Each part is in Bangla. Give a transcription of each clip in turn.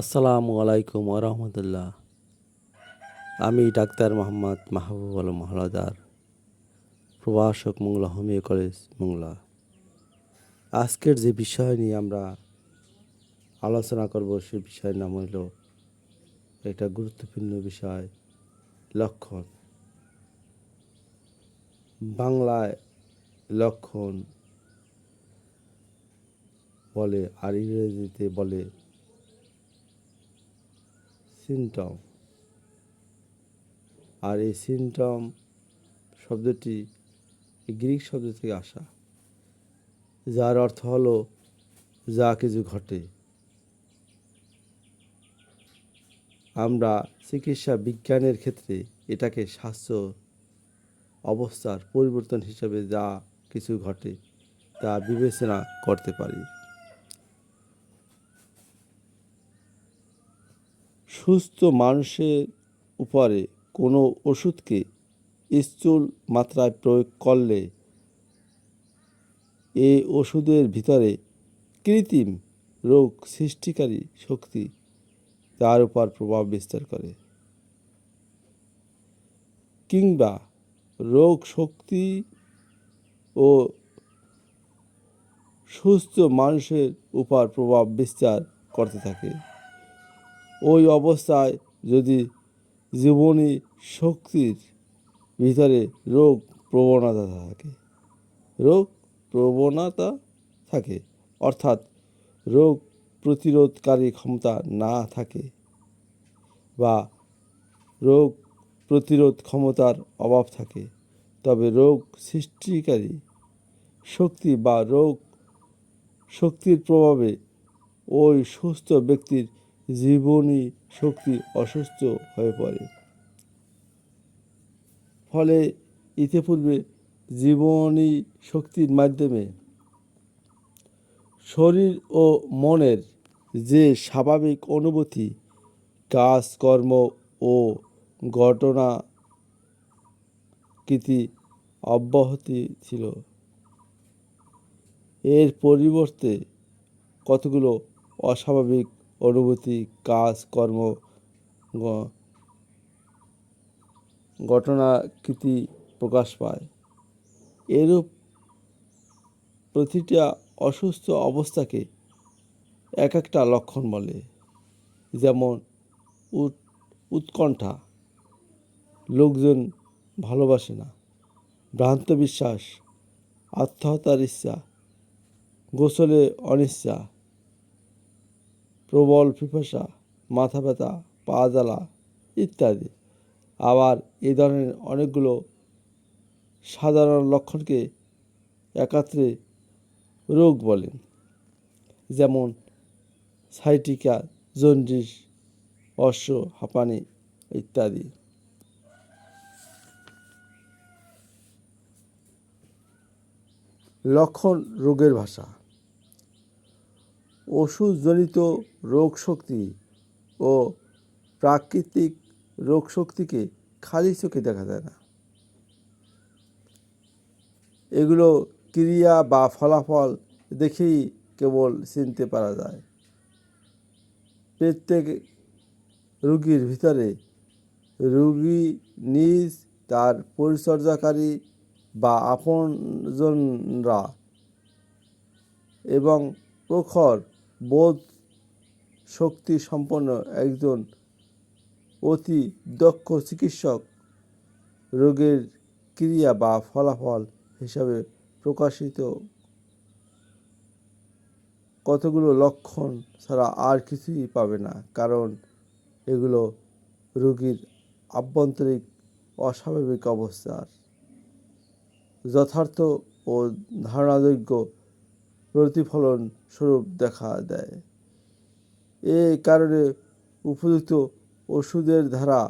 আসসালামু আলাইকুম রহমতুল্লাহ। আমি ডাক্তার মোহাম্মদ মাহবুব আলম মহলাদার, প্রভাষক মোংলা হোমিও কলেজ মোংলা। আজকের যে বিষয় নিয়ে আমরা আলোচনা করব সে বিষয়ের নাম হইল একটা গুরুত্বপূর্ণ বিষয়, লক্ষণ। বাংলায় লক্ষণ বলে আর ইংরেজিতে বলে সিমটম আর এই সিমটম শব্দটি গ্রিক শব্দ থেকে আসা, যার অর্থ হলো যা কিছু ঘটে। আমরা চিকিৎসা বিজ্ঞানের ক্ষেত্রে এটাকে স্বাস্থ্য অবস্থার পরিবর্তন হিসাবে যা কিছু ঘটে তা বিবেচনা করতে পারি। সুস্থ মানুষের উপরে কোনো ওষুধকে স্থূল মাত্রায় প্রয়োগ করলে এই ওষুধের ভিতরে কৃত্রিম রোগ সৃষ্টিকারী শক্তি তার উপর প্রভাব বিস্তার করে। কিংবা রোগ শক্তি ও সুস্থ মানুষের উপর প্রভাব বিস্তার করতে থাকে। ওই অবস্থায় যদি জীবনী শক্তির ভিতরে রোগ প্রবণতা থাকে। রোগ প্রবণতা থাকে, অর্থাৎ রোগ প্রতিরোধকারী ক্ষমতা না থাকে বা রোগ প্রতিরোধ ক্ষমতার অভাব থাকে, তবে রোগ সৃষ্টিকারী শক্তি বা রোগ শক্তির প্রভাবে ওই সুস্থ ব্যক্তির জীবনী শক্তি অসুস্থ হয়ে পড়ে। ফলে ইতিপূর্বে জীবনী শক্তির মাধ্যমে শরীর ও মনের যে স্বাভাবিক অনুভূতি, কাজকর্ম ও ঘটনা কৃতি অব্যাহতি ছিল। এর পরিবর্তে কতগুলো অস্বাভাবিক অনুভূতি, কাজ, কর্ম ঘটনাকৃতি প্রকাশ পায়। এরূপ প্রতিটা অসুস্থ অবস্থাকে এক একটা লক্ষণ বলে। যেমন, উৎ, উৎকণ্ঠা। লোকজন ভালোবাসে না। ভ্রান্ত বিশ্বাস, আত্মহত্যার ইচ্ছা, গোসলে অনিচ্ছা প্রবল পিপাসা মাথা ব্যথা, পা জ্বালা ইত্যাদি। আবার এ ধরনের অনেকগুলো সাধারণ লক্ষণকে একাত্রে রোগ বলেন যেমন সাইটিকা, জন্ডিস, অশ্ব, হাঁপানি ইত্যাদি। লক্ষণ রোগের ভাষা। ওষুধজনিত রোগ শক্তি ও প্রাকৃতিক রোগ শক্তিকে খালি চোখে দেখা যায় না। এগুলো ক্রিয়া বা ফলাফল দেখেই কেবল চিনতে পারা যায়। প্রত্যেক রুগীর ভিতরে রুগী নিজ তার পরিচর্যাকারী বা আপনজনরা এবং প্রখর বোধ শক্তি সম্পন্ন একজন অতি দক্ষ চিকিৎসক রোগের ক্রিয়া বা ফলাফল হিসাবে প্রকাশিত। কতগুলো লক্ষণ ছাড়া আর কিছুই পাবে না, কারণ এগুলো রোগীর আভ্যন্তরিক অস্বাভাবিক অবস্থার যথার্থ ও ধারণাযোগ্য প্রতিফলন স্বরূপ দেখা দেয়। এ কারণে উপযুক্ত ওষুধের ধারা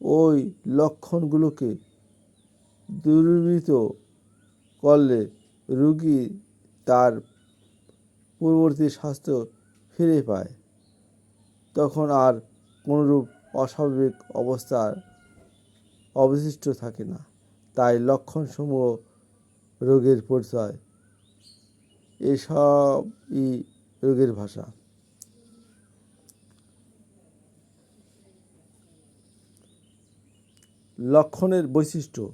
ওই লক্ষণগুলোকে দূরীভূত করলে রুগী তার পূর্ববর্তী স্বাস্থ্য ফিরে পায়। তখন আর কোনোরূপ অস্বাভাবিক অবস্থার অবশিষ্ট থাকে না। তাই লক্ষণসমূহ রোগের পরিচয় এসবই রোগের ভাষা। লক্ষণের বৈশিষ্ট্য।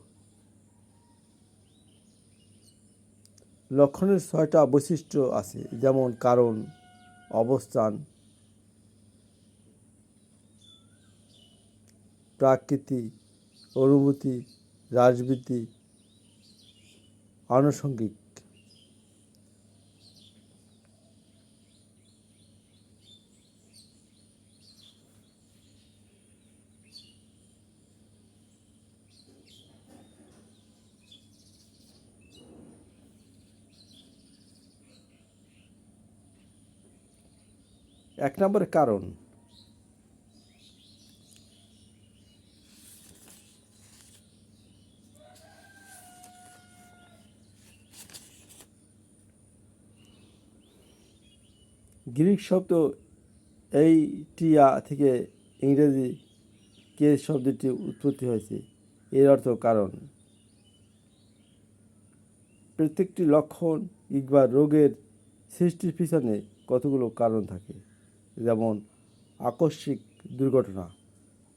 লক্ষণের ছয়টা বৈশিষ্ট্য আছে, যেমন কারণ, অবস্থান, প্রাকৃতি, অনুভূতি, রাজনীতি, আনুষঙ্গিক। এক নম্বরে কারণ। গ্রিক শব্দ এই টিয়া থেকে ইংরেজি কে শব্দটি উৎপত্তি হয়েছে? এর অর্থ কারণ। প্রত্যেকটি লক্ষণ কিংবা রোগের সৃষ্টির পিছনে কতগুলো কারণ থাকে? যেমন আকস্মিক দুর্ঘটনা,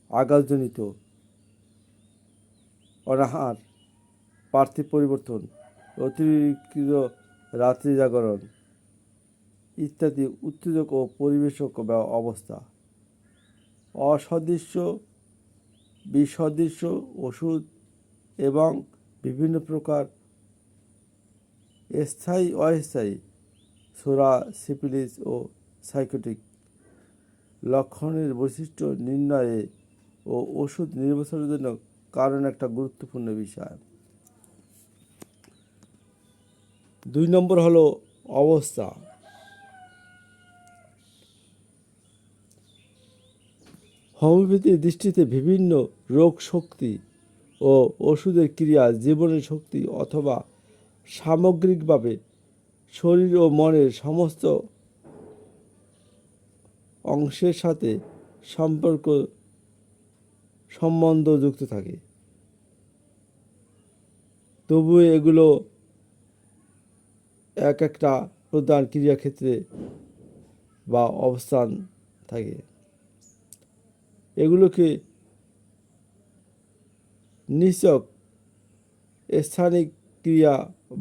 আঘাতজনিত, অনাহার, পার্থিব পরিবর্তন, অতিরিক্ত রাত্রি জাগরণ ইত্যাদি উত্তেজক ও পরিবেশক অবস্থা। অসদৃশ্য, বিসদৃশ্য ওষুধ এবং বিভিন্ন প্রকার স্থায়ী অস্থায়ী সোরা সিপিলিস ও সাইকোটিক লক্ষণের বৈশিষ্ট্য নির্ণয়ে ও ওষুধ নির্বাচনের জন্য কারণ একটা গুরুত্বপূর্ণ বিষয়। দুই নম্বর হলো অবস্থা। হোমিওপ্যাথির দৃষ্টিতে বিভিন্ন রোগ শক্তি ও ওষুধের ক্রিয়া জীবনের শক্তি অথবা সামগ্রিকভাবে শরীর ও মনের সমস্ত অংশের সাথে সম্পর্ক সম্বন্ধ যুক্ত থাকে। তবু এগুলো এক একটা প্রধান ক্রিয়াক্ষেত্রে বা অবস্থান থাকে। এগুলোকে নিছক স্থানিক ক্রিয়া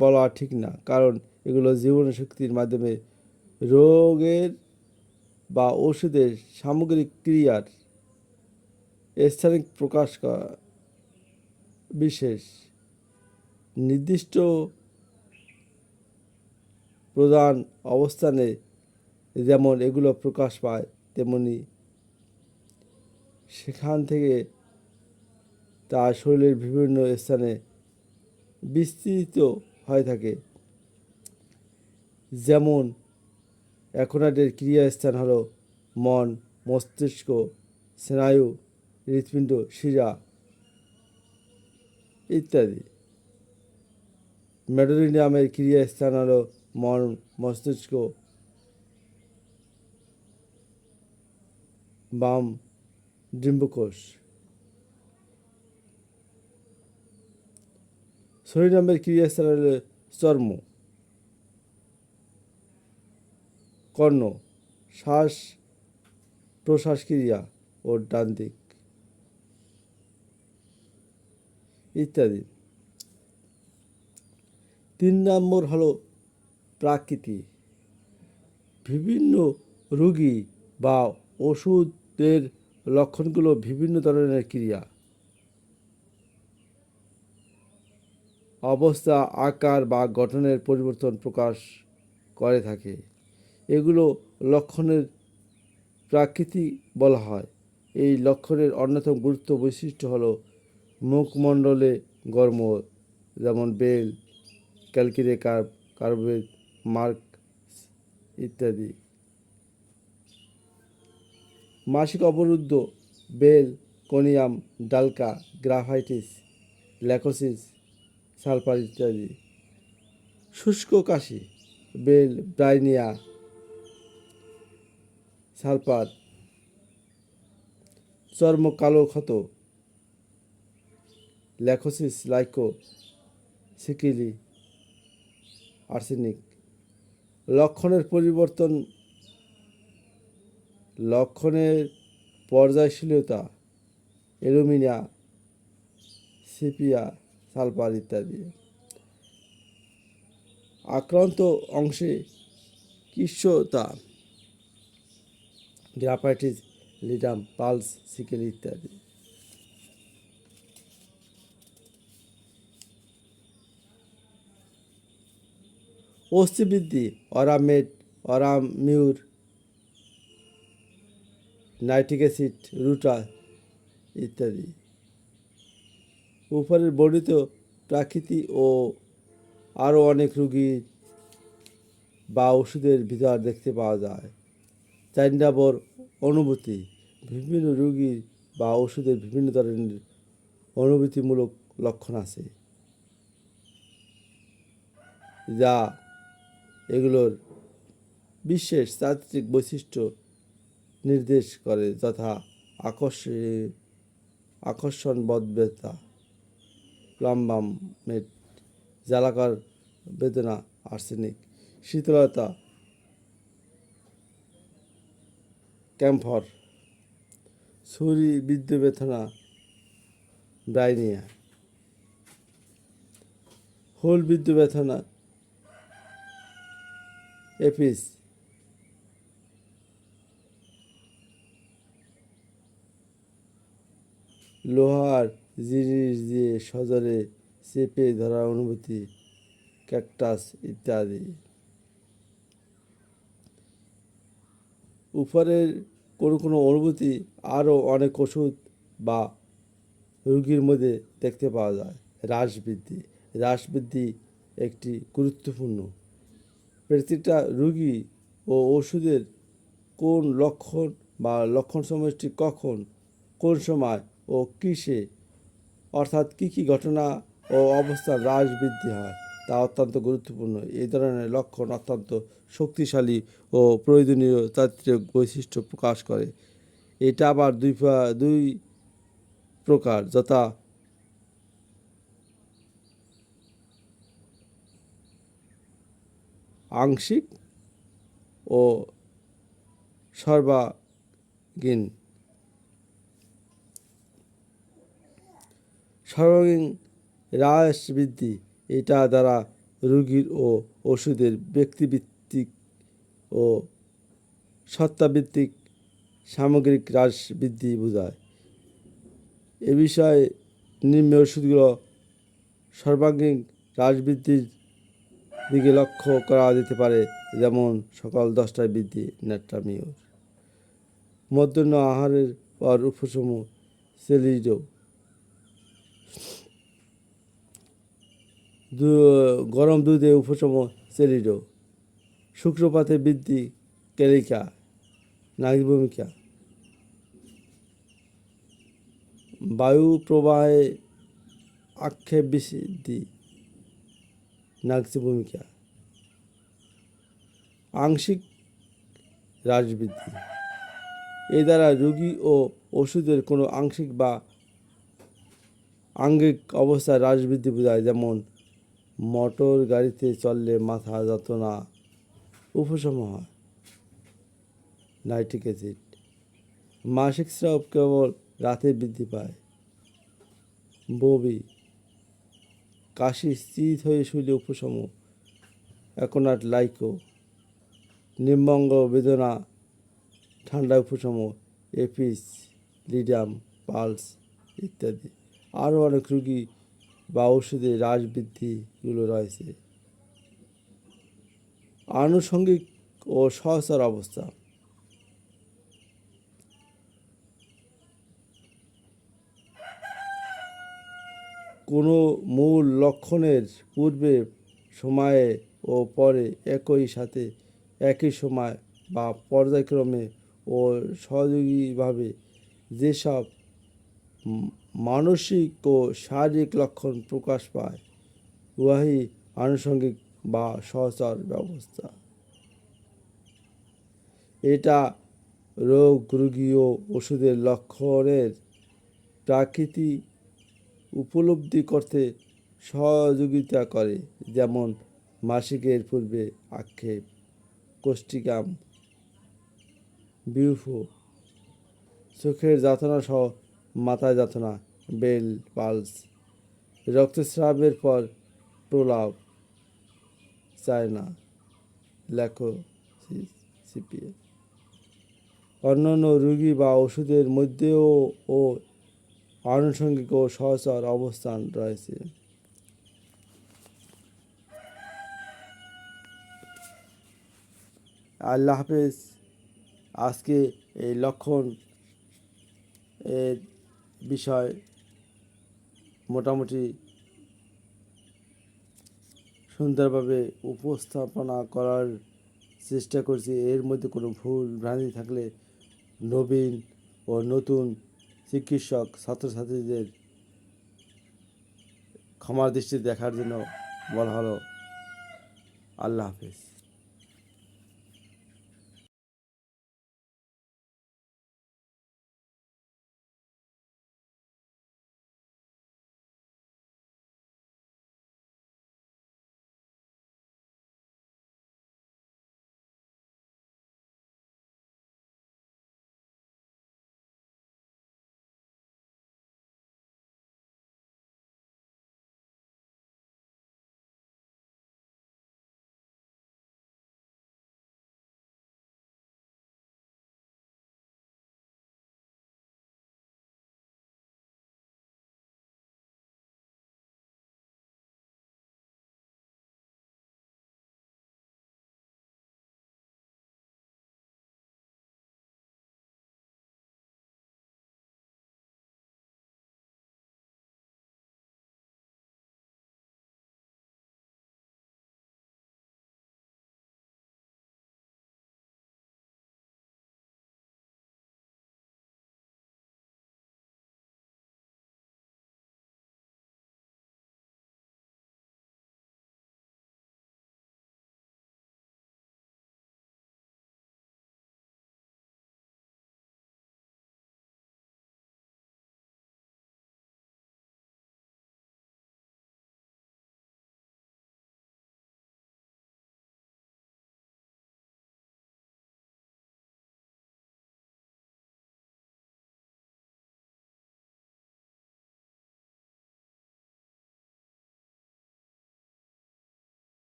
বলা ঠিক না, কারণ এগুলো জীবন শক্তির মাধ্যমে রোগের বা ওষুধের সামগ্রিক ক্রিয়ার স্থানিক প্রকাশ করা বিশেষ নির্দিষ্ট প্রধান অবস্থানে যেমন এগুলো প্রকাশ পায়, তেমনি সেখান থেকে তা শরীরের বিভিন্ন স্থানে বিস্তৃত হয়ে থাকে। যেমন একনাটের ক্রিয়াস্থান হলো মন, মস্তিষ্ক, স্নায়ু, হৃৎপিণ্ড, শিরা ইত্যাদি। মেডোরিনিয়ামের ক্রিয়াস্থান হলো মন, মস্তিষ্ক, বাম, ডিম্বকোষ। শরীরামের ক্রিয়াস্থান হল চর্ম। কর্ণ, শ্বাস প্রশ্বাস ক্রিয়া ও ডান দিক ইত্যাদি। তিন নম্বর হলো প্রাকৃতি। বিভিন্ন রোগী বা ওষুধের লক্ষণগুলো বিভিন্ন ধরনের ক্রিয়া। অবস্থা, আকার বা গঠনের পরিবর্তন প্রকাশ করে থাকে। এগুলো লক্ষণের প্রাকৃতিক বলা হয়। এই লক্ষণের অন্যতম গুরুত্ব বৈশিষ্ট্য হলো মুখমণ্ডলে গর্ম, যেমন বেল, ক্যালকিরে কার্ব কার্বেট মার্ক ইত্যাদি। মাসিক অবরুদ্ধ বেল, কোনিয়াম, ডালকা, গ্রাফাইটিস, ল্যাকোসিস, সালফার ইত্যাদি। শুষ্ক কাশি, বেল, ব্রাইনিয়া সালফার চর্ম কালো ক্ষত, ল্যাকোসিস, লাইকো, সিকিলি, আর্সেনিক। লক্ষণের পরিবর্তন, লক্ষণের পর্যায়শীলতা, অ্যালুমিনিয়া, সিপিয়া সালফার ইত্যাদি। আক্রান্ত অংশে কৃষ্ণতা গ্রাফাইটিস, লিডাম, পালস, সিকেল ইত্যাদি। অস্থিবৃদ্ধি, অরামেট, অরামিউর, নাইট্রিক অ্যাসিড, রুটা ইত্যাদি। উপরের বর্ণিত প্রাকৃতি ও আরও অনেক রুগীর বা ওষুধের ভিতর দেখতে পাওয়া যায়। চার অনুভূতি, বিভিন্ন রোগীর বা ওষুধের বিভিন্ন ধরনের অনুভূতিমূলক লক্ষণ আছে যা এগুলোর বিশেষ চারিত্রিক বৈশিষ্ট্য নির্দেশ করে যথা আকর্ষণ আকর্ষণ বদবেতা প্লাম্বাম মেট জ্বালাকার বেদনা, আর্সেনিক, শীতলতা ক্যাম্ফর, ছুরি বেথনা ব্রাইনিয়া হোল বেথনা, এপিস। লোহার জিনিস দিয়ে সজরে চেপে ধরার অনুভূতি, ক্যাকটাস ইত্যাদি। উপরের কোনো কোনো অনুভূতি আরও অনেক ওষুধ বা রোগীর মধ্যে দেখতে পাওয়া যায়। হ্রাস বৃদ্ধি হ্রাস বৃদ্ধি একটি গুরুত্বপূর্ণ। প্রতিটা রোগী ও ওষুধের কোন লক্ষণ বা লক্ষণ সমষ্টি কখন, কোন সময় ও কিসে, অর্থাৎ কী কী ঘটনা ও অবস্থার হ্রাস বৃদ্ধি হয় তা অত্যন্ত গুরুত্বপূর্ণ। এই ধরনের লক্ষণ অত্যন্ত শক্তিশালী ও প্রয়োজনীয় চারিত্রিক বৈশিষ্ট্য প্রকাশ করে। এটা আবার দুই দুই প্রকার, যথা আংশিক ও সর্বাঙ্গীন। সর্বাঙ্গীন হ্রাস বৃদ্ধি। এটা দ্বারা রোগীর ও ওষুধের ব্যক্তিভিত্তিক ও সত্তাভিত্তিক সামগ্রিক হ্রাস বৃদ্ধি বোঝায়। এ বিষয়ে নিম্ন ওষুধগুলো সর্বাঙ্গীন হ্রাস বৃদ্ধির দিকে লক্ষ্য করা যেতে পারে, যেমন সকাল দশটায় বৃদ্ধি ন্যাট্রামিওর মধ্যাহ্ন আহারের পর উপশম সেলিডো গরম দুধে উপশম সেলিডো শুক্রপাতে বৃদ্ধি কেলিকা, নাগভূমিকা। বায়ু প্রবাহে আক্ষেপ বৃদ্ধি নাগসি ভূমিকা আংশিক হ্রাস বৃদ্ধি। এ দ্বারা রোগী ও ওষুধের কোনো আংশিক বা আঙ্গিক অবস্থায় হ্রাস বোঝায়, যেমন মোটর গাড়িতে চললে মাথা যন্ত্রণা, উপশম হয়। নাইট্রিক অ্যাসিড মাসিক স্রাব কেবল রাতে বৃদ্ধি পায়। ববি, কাশি স্থির হয়ে শুলে উপশম। একনাট লাইকো, নিম্বঙ্গ বেদনা, ঠান্ডা উপশম, এপিস লিডাম পালস ইত্যাদি। আরও অনেক রুগী বা ওষুধে হ্রাস বৃদ্ধিগুলো রয়েছে। আনুষঙ্গিক ও সহসার অবস্থা। কোনো মূল লক্ষণের পূর্বে সময়ে ও পরে একই সাথে একই সময় বা পর্যায়ক্রমে ও সহযোগীভাবে যেসব মানসিক ও শারীরিক লক্ষণ প্রকাশ পায়। উহাই আনুষঙ্গিক বা সহচার ব্যবস্থা। এটা রোগ রোগী ও ওষুধের লক্ষণের প্রাকৃতি উপলব্ধি করতে সহযোগিতা করে, যেমন মাসিকের পূর্বে আক্ষেপ, কোষ্ঠিকাম বিউফো চোখের যাতনা সহ মাথায় যাতনা বেল, পালস, রক্তস্রাবের পর প্রলাপ, চায় না। লেখো সিপিএ। অন্যান্য রোগী বা ওষুধের মধ্যেও ও আনুষঙ্গিক ও সহচর অবস্থান রয়েছে। আল্লাহ হাফেজ। আজকে এই লক্ষণ এর বিষয় মোটামুটি সুন্দরভাবে উপস্থাপনা করার চেষ্টা করছি। এর মধ্যে কোনো ভুল ভ্রান্তি থাকলে নবীন ও নতুন চিকিৎসক, ছাত্রছাত্রীদের ক্ষমার দৃষ্টি দেখার জন্য বলা হলো। আল্লাহ হাফেজ।